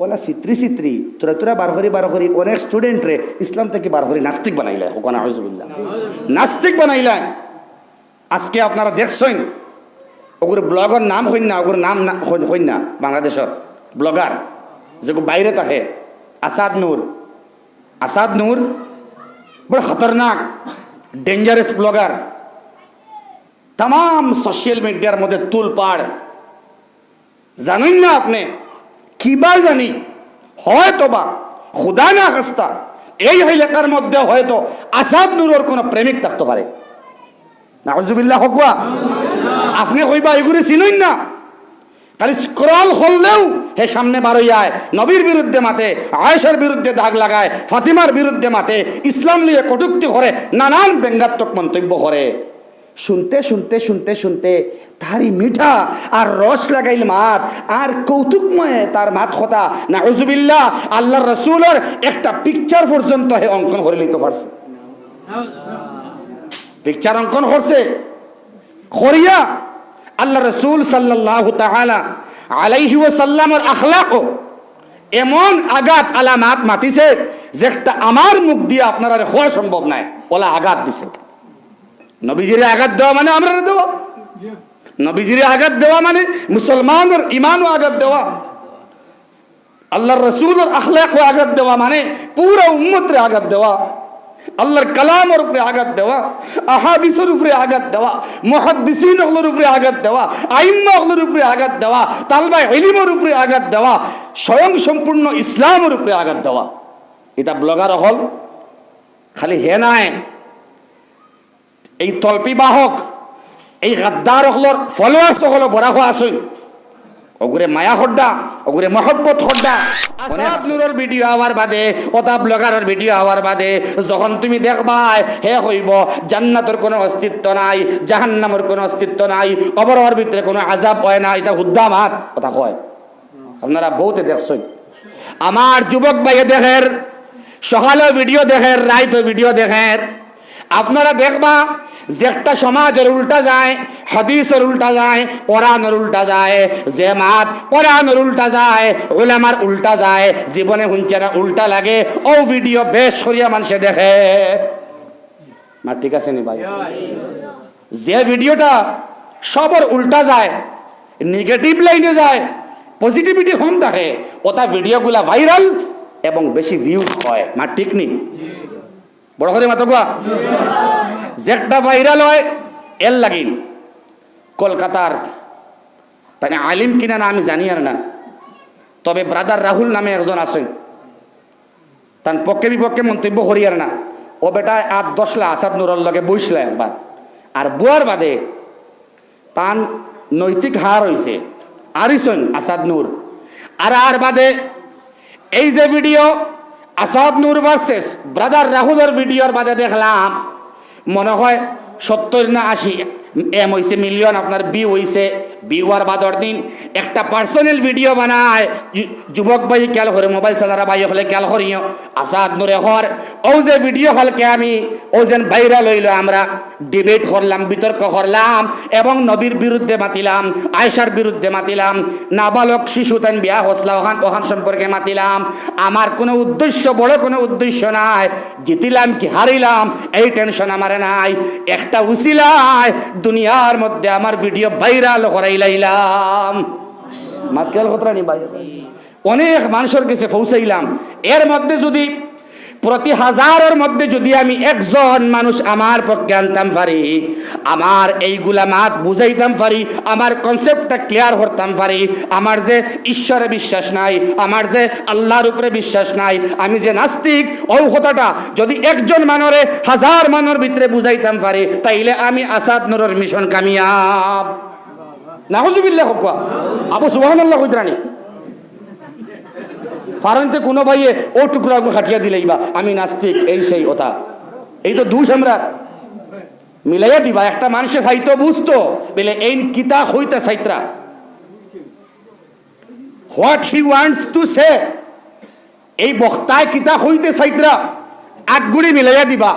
OLA চিত্রি চিত্রি তোরা তোরা বার করি বার করি, অনেক স্টুডেন্টরে ইসলাম থেকে বার করি, নাস্তিক বানাইলে হোকানা হজবুল্লাহ নাস্তিক বানাইলেন। আজকে আপনারা দেখছেন ওগুলো ব্লগের নাম হইন না ওগুলোর নাম হইন- না, বাংলাদেশের ব্লগার যেগুলো বাইরে থাকে, আসাদ নূর। আসাদ নূর, বড় খতরনাক ডেঞ্জারাস ব্লগার। তাম সোশ্যাল মিডিয়ার মধ্যে তুল পাড়। জানেন না আপনি? কিবা জানি, হয়তো বা, খুদা না খাস্তা, এই এলাকার মধ্যে হয়তো আসাদ নূরের কোনো প্রেমিক থাকতে পারে। নাউজুবিল্লাহ হকুয়া। আপনি কইবা এগুলি চিনুন না। খালি স্ক্রল হলেও হে সামনে বারোই আয়, নবীর বিরুদ্ধে মাতে, আয়েশার বিরুদ্ধে দাগ লাগায়, ফাতিমার বিরুদ্ধে মাতে, ইসলাম নিয়ে কটুক্তি করে, নানান ব্যঙ্গাত্মক মন্তব্য করে। শুনতে শুনতে শুনতে শুনতে তারই মিঠা আর রস লাগাইল মাত। আর কৌতুকময় তার মাত কথা না হুজুবিল্লাহ আল্লাহ রসুলের একটা পিকচার পর্যন্ত হে অঙ্কন করে লইতে পারছে। পিকচার অঙ্কন করছে। করিয়া আল্লাহ রসুল সাল্লাহ তাআলা আলাইহি ওয়াসাল্লামের আখলাক এমন আঘাত আলামাত মাতিছে যেটা আমার মুখ দিয়ে আপনারা হওয়া সম্ভব নাই। ওলা আঘাত দিছে। নবীজিরে আঘাত দেওয়া মানে আমরা দেওয়া। নবীজিরে আঘাত দেওয়া মানে মুসলমানের ইমানও আঘাত দেওয়া। আল্লাহর রসুলের আখলাক আঘাত দেওয়া মানে পুরো উম্মতরে আঘাত দেওয়া। আল্লাহর কালামের উপরে আঘাত দেওয়া, আহাদিসের উপরে আঘাত দেওয়া মুহাদ্দিসিন হলোর উপরে আঘাত দেওয়া আইম্মা হলোর উপরে আঘাত দেওয়া তালবা এলিমের উপরে আঘাত দেওয়া, স্বয়ং সম্পূর্ণ ইসলামের উপরে আঘাত দেওয়া। এটা ব্লগার হল, খালি হে নাই, এই তল্পি বাহক এই গাদ্দার হলর ফলোয়ার্স হলো বড়া হওয়া আসুন ওগুরে মায়া হড্ডা ওগুরে মহব্বত হড্ডা আসাদ নুরের ভিডিও আওয়ার বাদে ওটা ব্লগারের ভিডিও আওয়ার বাদে যখন তুমি দেখবাই হে হইব। জান্নাতের কোনো অস্তিত্ব নাই জাহান্নামের কোনো অস্তিত্ব নাই কবরের ভিতরে কোনো আজাব হয় না এটা হুদ্দাম হাত কথা কয়। আপনারা বহুতে দেখছেন আমার যুবক ভাইয়ে দেখের সকালে ভিডিও দেখের রাইতে ভিডিও দেখের আপনারা দেখবা যে একটা সমাজের উল্টা যায়, হাদিসের উল্টা যায়, কোরআনের উল্টা যায় যে মাত কোরআনের উল্টা যায় ওলামার উল্টা যায়, জীবনে হুঁচে না উল্টা লাগে, ও ভিডিও বেশ সরিয়া মানুষে দেখে। মা, ঠিক আছে নি ভাই? যে ভিডিওটা সবর উল্টা যায় নেগেটিভ লাইনে যায় পজিটিভিটি কম থাকে ওটা ভিডিওগুলা ভাইরাল এবং বেশি ভিউজ হয়। মা, ঠিক নি? বড় করে মাতো গোয়া যেটা ভাইরাল হয়, এর লাগিন কলকাতার তাই আলিম কিনা না আমি জানি আর না। তবে ব্রাদার রাহুল নামে একজন আছে। তার পক্ষে বিপক্ষে মন্তব্য করি আর না। ও বেটা আট দশলা আসাদ নুরর লগে বইসলা একবার। আর বুয়ার বাদে তান নৈতিক হার হয়েছে আরিসন আসাদ নূর। আর আর বাদে এই যে video Asad Noor versus brother রাহুলের ভিডিওর বাদে দেখলাম। মনে হয় সত্তর না আশি এম হয়েছে মিলিয়ন আপনার বি হয়েছে বি হওয়ার বাদর দিন, একটা পার্সোনাল ভিডিও বানায়। যুবক ভাই খেয়াল করে মোবাইল চালারা ভাই হলে খেয়াল করিও। আসাদ নুরে হর, ও যে ভিডিও হলকে আমি, ও যেন ভাইরাল হইল আমরা। ডিবেট করলাম, বিতর্ক করলাম, এবং নবীর বিরুদ্ধে মাতিলাম আয়সার বিরুদ্ধে মাতিলাম, নাবালক শিশু তেন বিয়া হসলা ওখান ওখান সম্পর্কে মাতিলাম। আমার কোনো উদ্দেশ্য, বড় কোনো উদ্দেশ্য নাই। জিতিলাম কি হারিলাম, এই টেনশন আমার নাই। একটা উসিলায়, দুনিয়ার মধ্যে আমার ভিডিও ভাইরাল অনেক মানুষের কাছে পৌঁছাইলাম। এর মধ্যে যদি প্রতি হাজারের মধ্যে যদি আমি একজন মানুষ আমার পক্ষে আনতাম পারি, আমার এইগুলা মাত বুঝাইতাম পারি, আমার কনসেপ্টটা ক্লিয়ার করতাম পারি, আমার যে ঈশ্বরে বিশ্বাস নাই, আমার যে আল্লাহর উপরে বিশ্বাস নাই, আমি যে নাস্তিক, ওই কথাটা যদি একজন মানরে হাজার মানর ভিতরে বুঝাইতাম পারি, তাইলে আমি আসাদ নরর মিশন কামিয়াব। নাহজুবিল্লাহ হকুয়া আবু সুবহানাল্লাহ কইতরানি ফারন্তে কোনো ভাইয়ে ও টুকরা খাটিয়া দিলেই বা আমি নাস্তিক, এই সেই ওটা এই তো দুষ আমরা মিলাইয়া দিবা, একটা মানুষে চাইতো বুঝতো, বলে এই কিতা হইতে চাইত্রা what he wants to say এই বক্তায় কিতা হইতে চাইত্রা আগগুড়ি মিলাইয়া দিবা।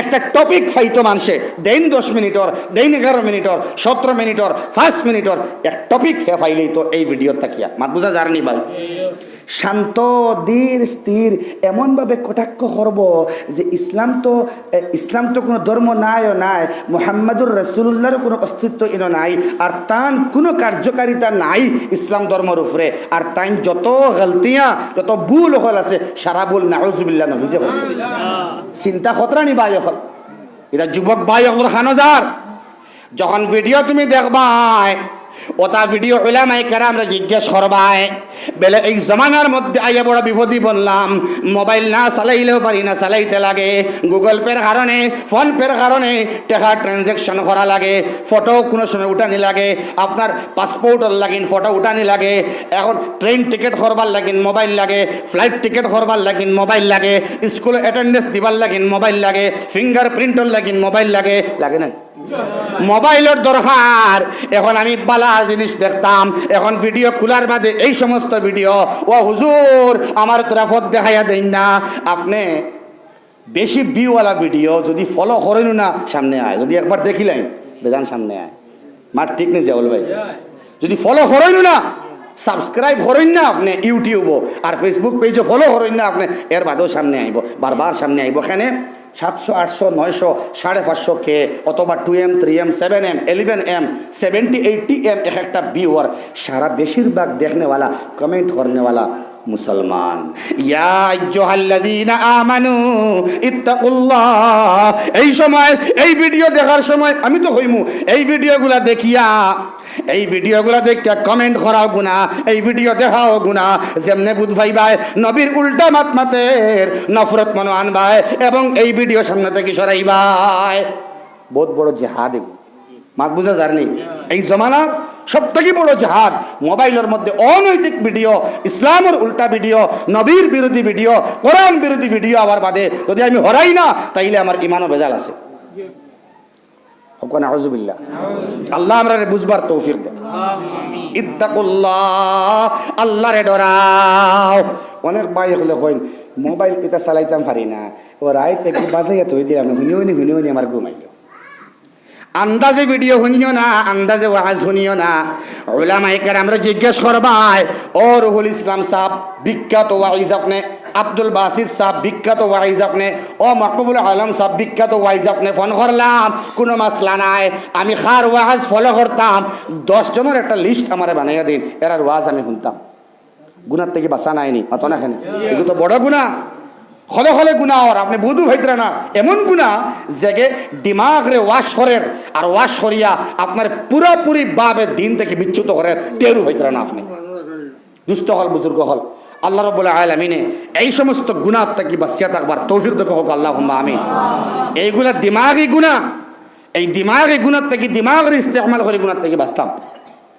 একটা টপিক ফাইতো মানুষে দেন দশ মিনিটর, দেন এগারো মিনিটর, সতেরো মিনিটর, পাঁচ মিনিটর। এক টপিক হে ফাইলেই তো এই ভিডিও থাকিয়া মাত বুঝা জানি ভাই। শান্ত ধীর স্থির এমনভাবে কটাক্ষ করব যে ইসলাম তো ইসলাম তো কোনো ধর্ম নাইও নাই মোহাম্মদুর রসুল্লাহর কোনো অস্তিত্ব ইনো নাই আর তান কোনো কার্যকারিতা নাই ইসলাম ধর্মের উপরে। আর তাই যত গলতিয়া যত ভুল হল আছে সারা ভুল নাউজুবিল্লাহ নভিজে করছে চিন্তা খতরানি বাই হল? এটা যুবক ভাই হল হানজার যখন ভিডিও তুমি দেখবাই ওটা ভিডিও ওলামাই কেরা আমরা জিজ্ঞেস করবাই বেলে, এই জমানার মধ্যে আইয়া বড় বিপদী বললাম। মোবাইল না চালাইলেও পারি না, চালাইতে লাগে। গুগল পের কারণে, ফোন পের কারণে টাকা ট্রানজেকশন করা লাগে। ফটো কোনো সময় উঠানি লাগে। আপনার পাসপোর্টর লাগিন ফটো উঠানি লাগে। এখন ট্রেন টিকিট করবার লাগিন মোবাইল লাগে। ফ্লাইট টিকিট করবার লাগিন মোবাইল লাগে। স্কুল অ্যাটেন্ডেন্স দিবার লাগিন মোবাইল লাগে। ফিঙ্গার প্রিন্টর লাগিন মোবাইল লাগে। লাগে না মোবাইলের দরকার। এখন আমি বালা জিনিস দেখতাম, এখন ভিডিও খোলার বাদে এই সমস্ত ভিডিও ও হুজুর, আমার তরফত দেখাইয়া দেন না। আপনি বেশি ভিউওয়ালা ভিডিও যদি ফলো করেন না, সামনে আয়। যদি একবার দেখিলেন বেজান সামনে আয়। মার ঠিক নেই জাউল ভাই। যদি ফলো করেন না সাবস্ক্রাইব করেন না আপনি ইউটিউবও আর ফেসবুক পেজও ফলো করেন না আপনি, এর বাদেও সামনে আইব, বারবার সামনে আইব। এখানে সাতশো, আটশো, নয়শো, সাড়ে পাঁচশো কে অথবা two M three M seven M eleven M seventy eighty M এক একটা ভিউয়ার সারা বেশিরভাগ দেখনেওয়ালা কমেন্ট করনেওয়ালা মুসলমান। আমানু এই সময়, এই ভিডিও দেখার সময় আমি তো হইমু, এই ভিডিওগুলা দেখিয়া এই ভিডিওগুলা দেখিয়া কমেন্ট করাও গুনা এই ভিডিও দেখাও গুনা যেমনে বুধ ভাই ভাই নবীর উল্টা মাত মাতের নফরত মনো আনবাই এবং এই ভিডিও সামনে থেকে সরাইবাই বহুত বড় জেহাদ এগুলো। মাত বুঝা জানি এই জমানা সব থেকে বড় জাহাদ, মোবাইলের মধ্যে অনৈতিক ভিডিও ইসলামের উল্টা ভিডিও নবীর বিরোধী ভিডিও কোরআন বিরোধী ভিডিও আবার বাদে। যদি আমি হরাই না, তাইলে আমার ইমানও বেজাল আছে। হকনা আউজুবিল্লাহ আল্লাহ আমরা বুঝবার তৌফিক দেন। ইত্তাকুল্লাহ আল্লাহরে ডরাও। অনেক ভাই হলে কইন মোবাইল এটা চালাইতাম পারি না। ও থেকে বাজাইয়া থই দিলাম হুনিও নি হুনিও নি আমার ঘুমাইলো। আন্দাজে ভিডিও শুনিও না, আন্দাজে ওয়াজ শুনিও না। ওলামাই আমরা জিজ্ঞেস করবাই ও রুহুল ইসলাম সাহ বিখ্যাত ওয়াইজ আপনি, আব্দুল বাসিদ সাহ বিখ্যাত ওয়াইজ আপনি, ও মাহবুবুল আলম সাহ বিখ্যাত ওয়াইজ আপনি, ফোন করলাম, কোনো মাসলা নাই, আমি খার ওয়াজ ফলো করতাম, দশ জনের একটা লিস্ট আমারে বানাইয়া দিন, এরার ওয়াজ আমি শুনতাম। গুনার থেকে বাঁচা নাইনি অত না এগুলো তো বড় গুণা হলে হলে গুণা ওর আপনি বুধু হইতরা না। এমন গুণা যেগে দিমাগ রে ওয়াশ করেন আর ওয়াশ করিয়া আপনার পুরোপুরি বাবে দিন থেকে বিচ্যুত করেন। টেরু হইতরা না আপনি। দুষ্ট হল, বুজুর্গ হল। আল্লাহ রব্বুল আলমিনে এই সমস্ত গুণার থেকে বাঁচিয়া থাকবার তৌফিক দেখো হোক আল্লাহ আমি এইগুলা দিমাগই গুণা এই দিমাগই গুণার থেকে দিমাগের ইস্তেমাল করে গুণার থেকে বাঁচতাম।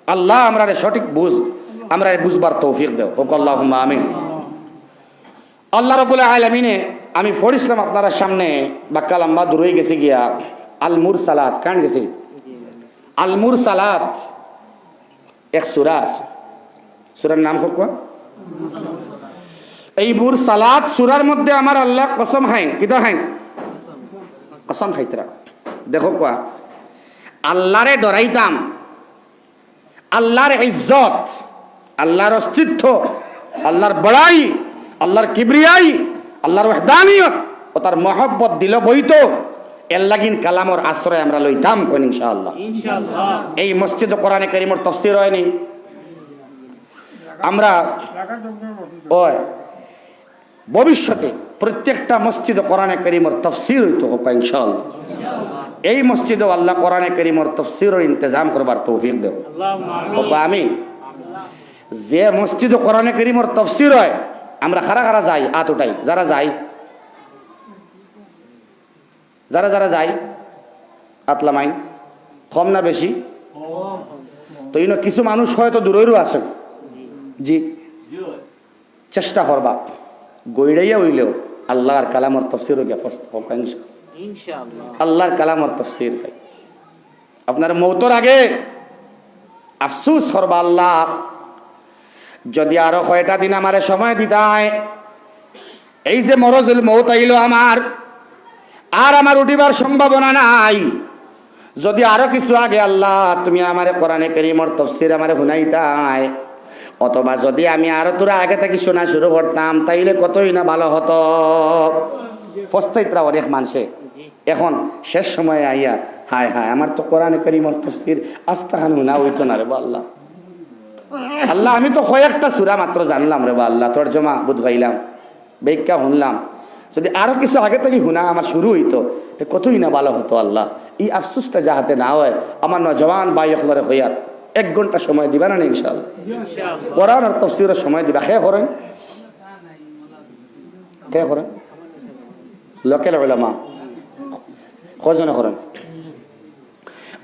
আল্লাহ আমরা সঠিক বুঝ আমরা বুঝবার তৌফিক দেও। হোক আল্লাহ আমিন। আল্লাহ রবুল্লাহ আলমিনে, আমি পড়িছিলাম আপনারা সামনে বাক্কা লম্বা দূরে গেছে গিয়া আলমুর সালাত কান গেছে। আলমুর সালাত এক সুরা আছে। সুরার নাম হোক এই মুর সালাত সুরার মধ্যে আমার আল্লাহ কসম হাইন কিতা হাইন? কসম খাইতরা দেখো কোয়া, আল্লাহরে ডরাইতাম, আল্লাহর ইজ্জত, আল্লাহর অস্তিত্ব, আল্লাহর বড়াই আল্লাহর কিবরিয়াই আল্লাহর ওহদানিয়ত ও তার মহব্বত দিল বইত এর লাগিন কালামর আশ্রয় আমরা লইতাম কোন ইনশাআল্লাহ। এই মসজিদ কোরআনে করিমর তফসির হয়নি। আমরা ভবিষ্যতে প্রত্যেকটা মসজিদ কোরআনে করিমর তফসির হইতো হোক ইনশাআল্লাহ। এই মসজিদেও আল্লাহ কোরআনে করিমর তফসিরের ইন্তজাম করবার তৌফিক দেব আমি যে মসজিদ কোরআনে করিমর তফসির হয় আমরা খারা খারা যাই আত উঠাই। যারা যাই যারা যারা যাই আতলামাইন কম না বেশি? তো ইনো কিছু মানুষ হয়তো দূরেরও আছে। জি। চেষ্টা করবা গইড়াইয়া হইলেও আল্লাহর কালামর তফসির আল্লাহর কালামর তফসির আপনার মৌতর আগে আফসুস করবা আল্লাহ। যদি আরও কয়টা দিন আমারে সময় দিতায়, এই যে মরজুল মৌত আইল আমার, আর আমার উঠিবার সম্ভাবনা নাই। যদি আরও কিছু আগে আল্লাহ তুমি আমারে কোরআনে করিমর তফসির আমারে শুনাইতাই অথবা যদি আমি আরও তোরা আগে থেকে শোনা শুরু করতাম, তাইলে কতই না ভালো হতো। ফস্তাইতরা অনেক মানুষে এখন শেষ সময়ে আইয়া, হায় হায়, আমার তো কোরআনে করিমর তফসির আস্তা খান শুনা হইতো না রে আল্লাহ আল্লাহ আমি তো কয়েকটা সুরা মাত্র জানলাম রে বা আল্লাহ তোর জমা বুধ পাইলাম বেগা শুনলাম। যদি আরও কিছু আগে থেকে শুনা আমার শুরু হইতো তো কতই না ভালো হতো আল্লাহ। এই আফসুসটা যাহাতে না হয় আমার নজওয়ান বাই অখলরে হইয়ার এক ঘণ্টা সময় দিবা না ইনশাল কোরআন আর তফসিরের সময় দিবা। খেয়ে করেন? খেয়ে করেন? লোকেল ওলামা। কজনে করেন?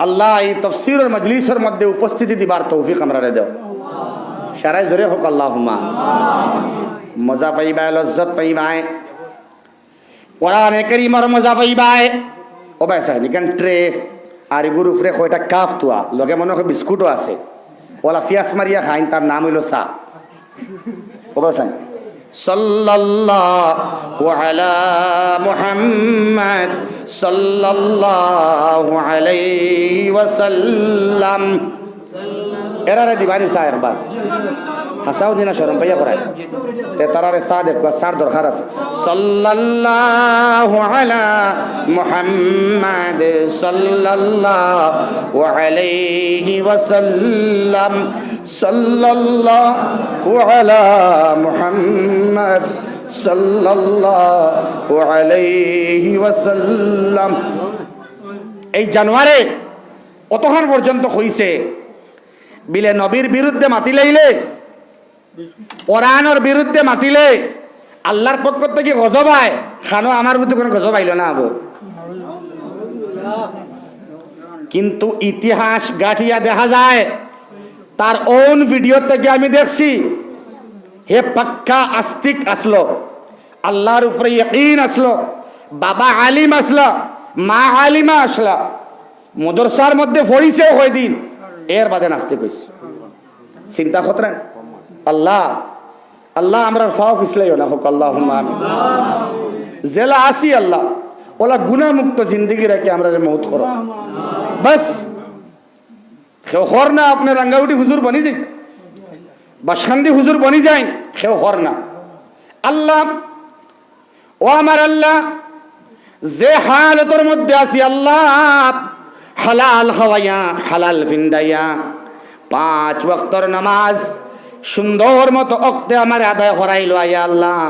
আল্লাহ এই তফসিরের মজলিসের মধ্যে উপস্থিতি দিবার তৌফিক আমরা দেও। সারাই জোরে হোক আল্লাহ মজা পাইবায় লজ্জত পাইবায় কোরআনে করিমর মজা পাইবায় ও ভাই সাহেব ইখান ট্রে। আর এগুর উপরে কয়টা কাফ তোয়া। লগে মনে হয় বিস্কুটও আছে। ওলা ফিয়াস মারিয়া খাইন, তার নাম হইল চা। ও ভাই সাহেব আলা মুহাম্মদ সাল্লাল্লাহু আলাইহি ওয়াসাল্লাম। এরারে দিবানি চা একবার হাসাও দিনা শরম পাইয়া করায় তে তারারে চা দেখবা চার দরকার আছে। সাল্লাল্লাহু আলা মুহাম্মাদ সাল্লাল্লাহু আলাইহি ওয়াসাল্লাম। সাল্লাল্লাহু আলা মুহাম্মাদ সাল্লাল্লাহু আলাইহি ওয়াসাল্লাম। এই জানুয়ারে অতক্ষণ পর্যন্ত হইছে বিলে নবীর বিরুদ্ধে মাতি লাইলে কোরআনের বিরুদ্ধে মাতিলে, আল্লাহর পক্ষ থেকে গজব আয়। খানো, আমার প্রতি কোনো গজব আইল না আবু। কিন্তু ইতিহাস গাঠিয়া দেখা যায়, তার ওন ভিডিও থেকে আমি দেখছি, হে পাক্কা আস্তিক আসলো, আল্লাহর উপরে ইয়কিন আসলো, বাবা আলিম আসলো, মা আলিমা আসলো, মদরসার মধ্যে পড়িছে ওই দিন। এর বাদে নাস্তিক হয়েছে চিন্তা করতেন আল্লাহ আল্লাহ আমরা ফাও ফিসলাইও না, হোক আল্লাহ আমি জেলা আসি আল্লাহ, ওলা গুণামুক্ত জিন্দগি রেখে আমরা মৌত করো। বাস কেউ হর না, আপনার রাঙ্গাউটি হুজুর বনি যাই বাসখান্দি হুজুর বনি যায় কেউ হর না। আল্লাহ, ও আমার আল্লাহ, যে হালতর মধ্যে আছি আল্লাহ হালাল খাওয়াইয়া, হালাল ফিন্দাইয়া পাঁচ ওয়াক্তর নামাজ সুন্দর মতো অক্তে আমার আদায় করাইল আয়া আল্লাহ।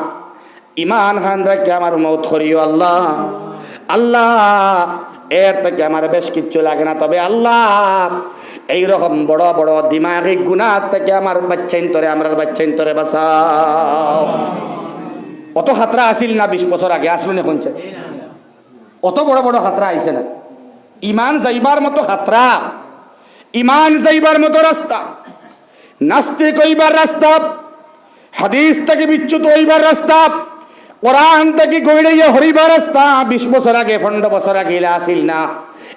ইমান খান রেখে আমার মৌত করিও আল্লাহ। আল্লাহ, এর থেকে আমার বেশ কিচ্ছু লাগে না। তবে আল্লাহ, এইরকম বড় বড় দিমাগি গুণার থেকে আমার বাচ্চাইন তরে, আমার বাচ্চাইন তরে বাঁচাও। অত খাতরা আসিল না বিশ বছর আগে, আসলো না পঞ্চায়েত অত বড় বড় খাতরা আইছে না। ইমান যাইবার মতো খাতরা। ইমান যাইবার মতো রাস্তা। নাস্তিক হইবার রাস্তা। হাদিস থেকে বিচ্যুত হইবার রাস্তা। কোরআন থেকে গইড়াইয়া হরিবার রাস্তা। বিশ বছর আগে, পনেরো বছর আগে আসিল না।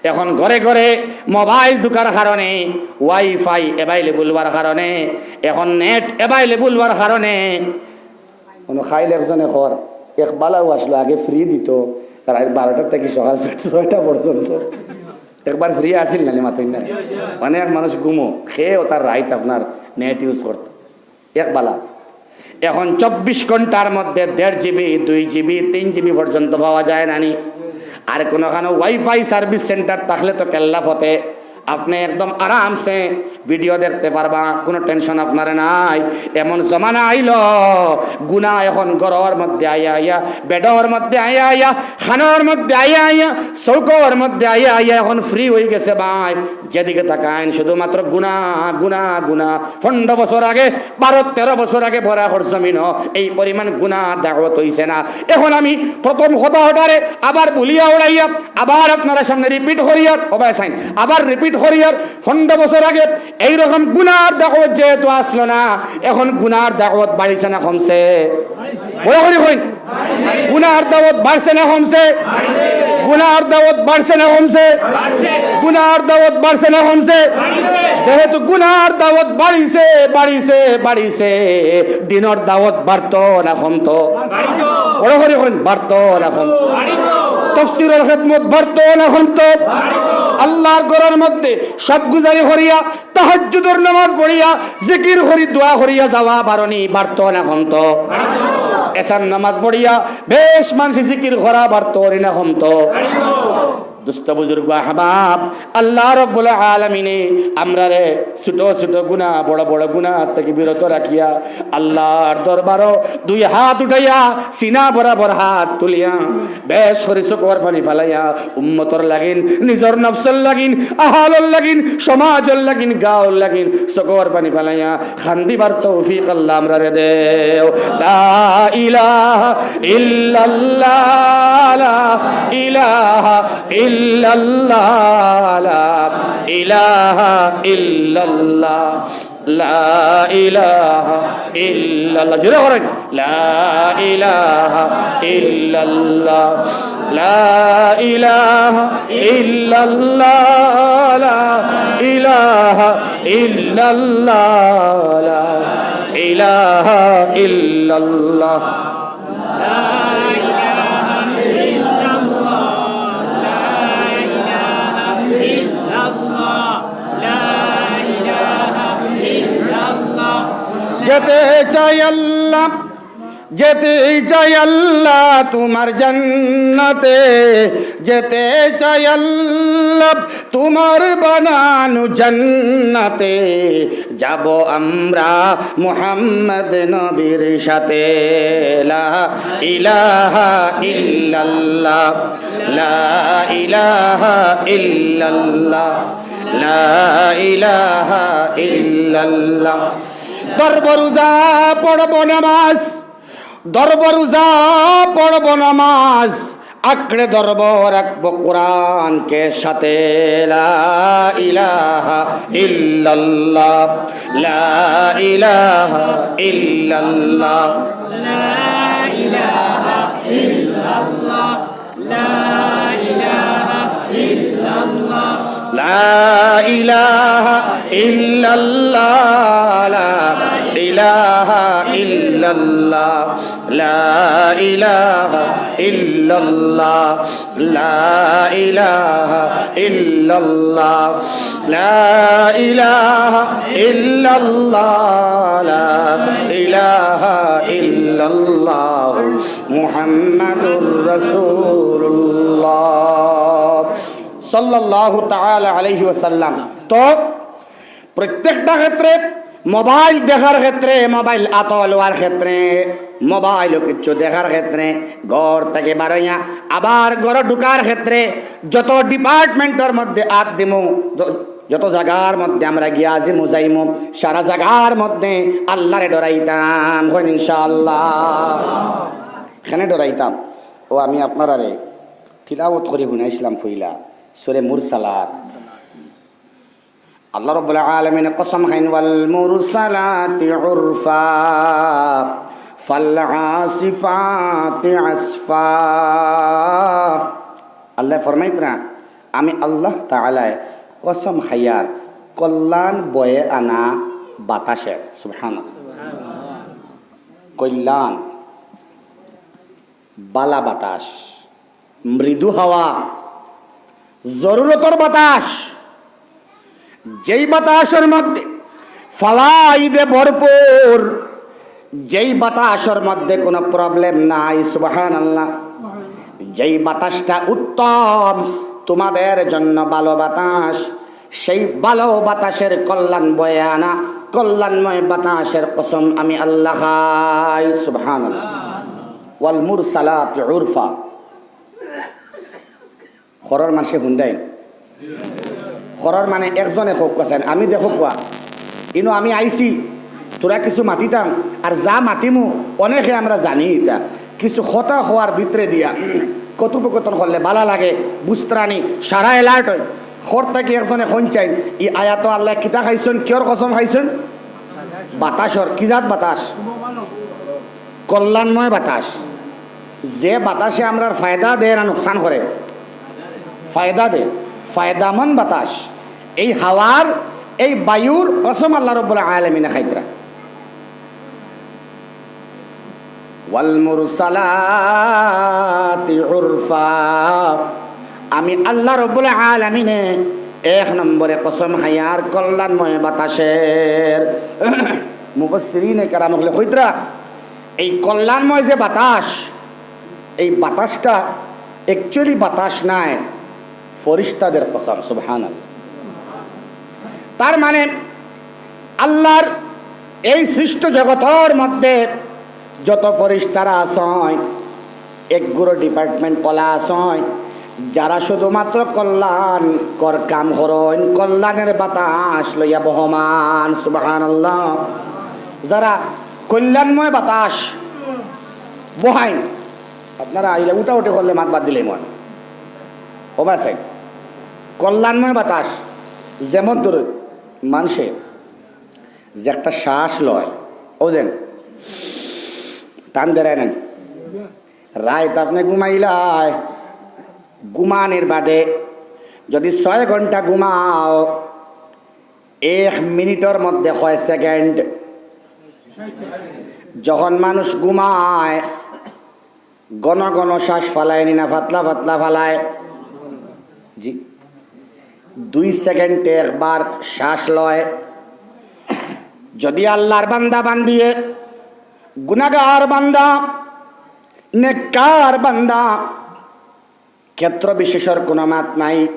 এখন ঘরে ঘরে মোবাইল ঢুকার কারণে, ওয়াইফাই অ্যাভাইলেবল হওয়ার কারণে, এখন নেট অ্যাভাইলেবল হওয়ার কারণে। কোনো খাইল একজনে ঘর, এক বালাও আসলো, আগে ফ্রি দিত। রাত বারোটার থেকে সকাল ছয়টা পর্যন্ত। একবার ফ্রি আসিল নালি মাথায় না অনেক মানুষ ঘুমো, খেয়েও তার রাইত আপনার নেট ইউজ করতো। এক বালা এখন চব্বিশ ঘণ্টার মধ্যে দেড় জিবি দুই জিবি তিন জিবি পর্যন্ত পাওয়া যায় নানি আর কোনোখানে ওয়াইফাই সার্ভিস সেন্টার থাকলে তো কেল্লা হতে আপনি একদম আরামসে ভিডিও দেখতে পারবা, কোনো টেনশন আপনার নাই। এমন জমানা আইল গুনা এখন গড়র মধ্যে আইয়া আইয়া বেডর মধ্যে আইয়া আইয়া, খানোর মধ্যে আইয়া আইয়া চৌকর মধ্যে আইয়া আইয়া এখন ফ্রি হয়ে গেছে ভাই। যেদিকে তাকাইন শুধুমাত্র গুনা গুনা গুনা পনেরো বছর আগে, বারো, তেরো বছর আগে ভরা জমিন, এই পরিমাণ গুনা দাওয়াত হইছে না। এখন আমি প্রথম হতা হটারে আবার ভুলিয়া উড়াইয়া, আবার আপনারা সামনে রিপিট করিয়ার ওবাই সাইন, আবার রিপিট করিয়ার পনেরো বছর আগে এইরকম গুনার দাওয়াত যেহেতু আসলো না, এখন গুনার দাওয়াত বাড়িছে না কমছে। বড় গুনার দাওয়াত বাড়ছে না কমছে। গুনার দাওয়াত বাড়ছে না কমছে। গুনার দাওয়াত বাড়ছে না কমছে। যেহেতু গুনার দাওয়াত বাড়িছে বাড়িছে বাড়িছে, দিনের দাওয়াত বাড়তো না কমতো। বড় করে বাড়তো না কমতো। তফসিরের খেদমত বাড়তো না তো আল্লাহর ঘরের মধ্যে সব গুজারি করিয়া তাহাজুদের নামাজ পড়িয়া, জিকির করি, দোয়া করিয়া যাওয়া বারণি বাড়তো না তো এসার নামাজ পড়িয়া বেশ মানুষ জিকির করা বাড়তো না কমতো? দুস্থ বুজুর্গ আহবাব, আল্লাহ রব্বুল আলমিনে আমরা রে ছোট ছোট গুণা, বড় বড় গুণা থেকে বিরত রাখিয়া আল্লাহর দরবারও দুই হাত উঠাইয়া, সিনা বরাবর হাত তুলিয়া, বেশ চকুয়ার পানি ফালাইয়া উম্মতর লাগিন, নিজর নফসল লাগিন আহালর লাগিন সমাজর লাগিন গাঁওর লাগিন চকুয়ার পানি ফালাইয়া খান্দিবার তৌফিক আল্লাহ আমরা রে লা ইলাহা ইল্লাল্লাহ ইলাহা ইল্লাল্লাহ, লা ইলাহা ইল্লাল্লাহ, লা ইলাহা ইল্লাল্লাহ। জোরে করেন লা ইলাহা ইল্লাল্লাহ, লা ইলাহা ইল্লাল্লাহ, লা ইলাহা যেতে চাই আল্লাহ, যেতে চাই আল্লাহ তোমার জান্নাতে। যেতে চাই আল্লাহ তোমার বানানো জান্নাতে। যাব আমরা মুহাম্মদ নবীর সাথে। লা ইলাহা ইল্লাল্লাহ, লা ইলাহা ইল্লাল্লাহ, লা ইলাহা ইল্লাল্লাহ। ধরব রোজা পড়ব নামাজ ধরব রোজা পড়ব নামাজ, আঁকড়ে ধরব, রাখব কোরআনকে সাথে। লা ইলাহা ইল্লাল্লাহ, লা ইলাহা ইল্লাল্লাহ। লা ইলাহা ইল্লাল্লাহ। ইলাহা ইল্লাল্লাহ, লা ইলাহা ইল্লাল্লাহ, লা ইলাহা ইল্লাল্লাহ, লা ইলাহা ইল্লাল্লাহ, লা ইলাহা ইল্লাল্লাহ, মুহাম্মাদুর রাসূলুল্লাহ। সাল্লাল্লাহু তাআলা আলাইহি ওয়াসাল্লাম। তো প্রত্যেকটা ক্ষেত্রে মোবাইল দেখার ক্ষেত্রে, মোবাইল আতল হওয়ার ক্ষেত্রে, মোবাইল কিছু দেখার ক্ষেত্রে, ঘর থেকে বারইয়া আবার ঘর ঢুকার ক্ষেত্রে যত ডিপার্টমেন্টের মধ্যে আত দিমু, যত জায়গার মধ্যে আমরা গিয়া আজিমু যাইমু, সারা জায়গার মধ্যে আল্লাহরে ডরাইতাম, হয় ইনশাআল্লাহ। এখানে ডরাইতাম? ও আমি আপনারারে তিলাওয়াত করে, শুনাইছিলাম ফইলা, সুরে মুরসালাত। আল্লাহ রব্বুল আলামিন কসম খাইন, ওয়াল মুরসালাতি উরফা, ফাল আসিফাতি আসফা। আল্লাহ ফরমাইত না, আমি আল্লাহ তাআলায় কসম খাইয়ার কল্যাণ বয়ে আনা বাতাসের সুবহানাল্লাহ। কল্যাণ, বালা বাতাস, মৃদু হাওয়া, জরুরতর বাতাস। যেই বাতাসের মধ্যে ফাওয়াইদে ভরপুর, যেই বাতাসের মধ্যে কোনো প্রবলেম নাই সুবাহান আল্লাহ যেই বাতাসটা উত্তম, তোমাদের জন্য ভালো বাতাস, সেই ভালো বাতাসের কল্যাণ বয়ে আনা, কল্যাণময় বাতাসের কসম আমি আল্লাহ সুবহান আল্লাহ ওয়াল মুরসালাত উরফা। খরর মানুষে হুন্দাই খরর মানে একজনে হোক কাছেন আমি দেখো কোয়া ইনো আমি আইছি তোরা কিছু মাতিতাম আর যা মাতিমু অনেকে আমরা জানি এটা কিছু হতা হওয়ার ভিতরে দিয়া, কথোপকথন করলে বালা লাগে বুস্ত্রানি সারা এলার্ট হয়। খর থেকে একজনে চাই ই আয়াত আল্লাহ কিতা খাইছেন কিয়র কসম খাইছেন? বাতাসর কি জাত বাতাস? কল্যাণময় বাতাস। যে বাতাসে আমরা ফায়দা দেয় না নোকসান করে ফায়দা দে ফায়দামন বাতাস। এই হাওয়ার, এই বায়ুর কসম আল্লাহ রব্বুল আলমিনা খাইতরা। আমি আল্লাহ রব্বুল আলামিনে এক নম্বরে কসম হায়ার কল্যাণময় বাতাসের মুফসিরিনে কারাম হলে হইতরা এই কল্যাণময় যে বাতাস, এই বাতাসটা অ্যাকচুয়ালি বাতাস নাই, ফরিস্তাদের কসম সুবহান তার মানে আল্লাহর এই সৃষ্ট জগতের মধ্যে যত ফরিস্তারা আসয় একগুলো ডিপার্টমেন্ট পলা আসয় যারা শুধুমাত্র কল্যাণ কর কাম হরণ, কল্যাণের বাতাস লইয়া বহমান সুবাহান আল্লাহ যারা কল্যাণময় বাতাস বহাইন, আপনারা আইলে উঠা উঠে করলে মাত বাদ দিলে মন। ও বাসে, কল্যাণময় বাতাস, যেমন ধর মানুষে যে একটা শ্বাস লয়, ও যেন টান দেয় নেন রায় আপনি ঘুমাইলাই, ঘুমানের বাদে যদি ছয় ঘণ্টা ঘুমাও, এক মিনিটের মধ্যে হয় সেকেন্ড যখন মানুষ ঘুমায় গণ গণ শ্বাস ফালায়, নিনা ফাতলা ফাতলা ফালায়। জি। দুই সেকেন্ডে একবার শ্বাস লয়। যদি আল্লাহর বান্দা বান্দিয়ে গুনাগার বান্দা, নেককার বান্দা, ক্ষেত্র বিশেষের কোনো মাত নাই।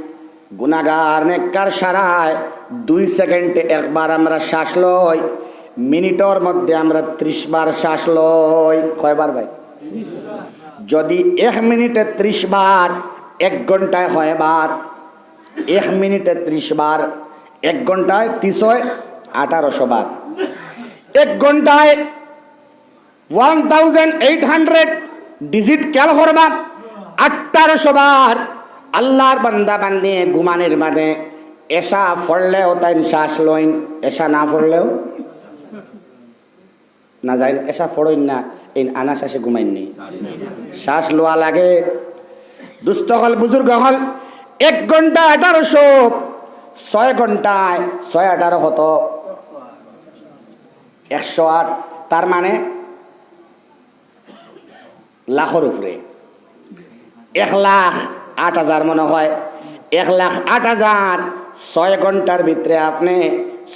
গুনাগার নেককার সারায় দুই সেকেন্ডে একবার আমরা শ্বাস লই মিনিটের মধ্যে আমরা ত্রিশ বার শ্বাস লই কয়বার ভাই? যদি এক মিনিটে ত্রিশ বার, এক ঘন্টায় হয় বার। এক মিনিটে ত্রিশ বার, এক ঘন্টায় তিনশো আঠারোশো বার। এক ঘন্টায় one thousand eight hundred digit খেয়াল করবা, আঠারোশো বার আল্লাহর বান্দা বান্দি ঘুমানের বাদে এসা ফড়লেও তাই শ্বাস লইন, এসা না ফড়লেও না যাই এসা ফড়ইন না, এই আনা শ্বাসে ঘুমাইননি শ্বাস লোয়া লাগে। দুস্থ হল, বুজুর্গ হল এক ঘণ্টা আঠারোশো ছয় ঘন্টায় ছয় আঠারো হত একশো আট। তার মানে লাখের উপরে। এক লাখ আট হাজার মনে হয়। এক লাখ আট হাজার ছয় ঘণ্টার ভিতরে আপনি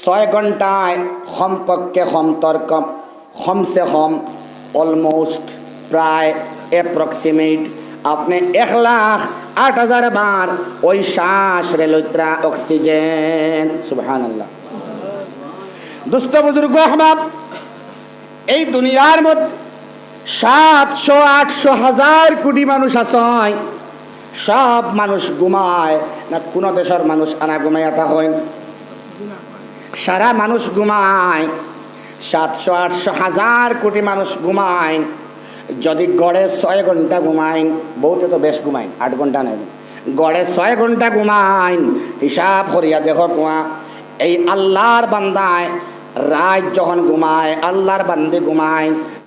ছয় ঘন্টায় কমপক্ষে কমতর কম কমসে কম অলমোস্ট প্রায় অ্যাপ্রক্সিমেট আপনি এক লাখ আট হাজার বার ওই শ্বাস রেলত্রা অক্সিজেন। সুবহান আল্লাহ দুস্থ বুজুর্গ আহবাব এই দুনিয়ার মধ্যে সাতশো, আটশো হাজার কোটি মানুষ আসয় সব মানুষ ঘুমায়, না কোন দেশের মানুষ আনা ঘুমাইয়া তা হয় সারা মানুষ ঘুমায়, সাতশো, আটশো হাজার কোটি মানুষ ঘুমায়। যদি গড়ে ছয় ঘণ্টা ঘুমাইন বহুতে তো বেশ ঘুমাইন, আট ঘণ্টা নেই। গড়ে ছয় ঘণ্টা ঘুমাইন, হিসাব হরিয়া দেখো কুয়া, এই আল্লাহর বান্দায় রাত যখন ঘুমায়, আল্লাহর বান্দে ঘুমায়।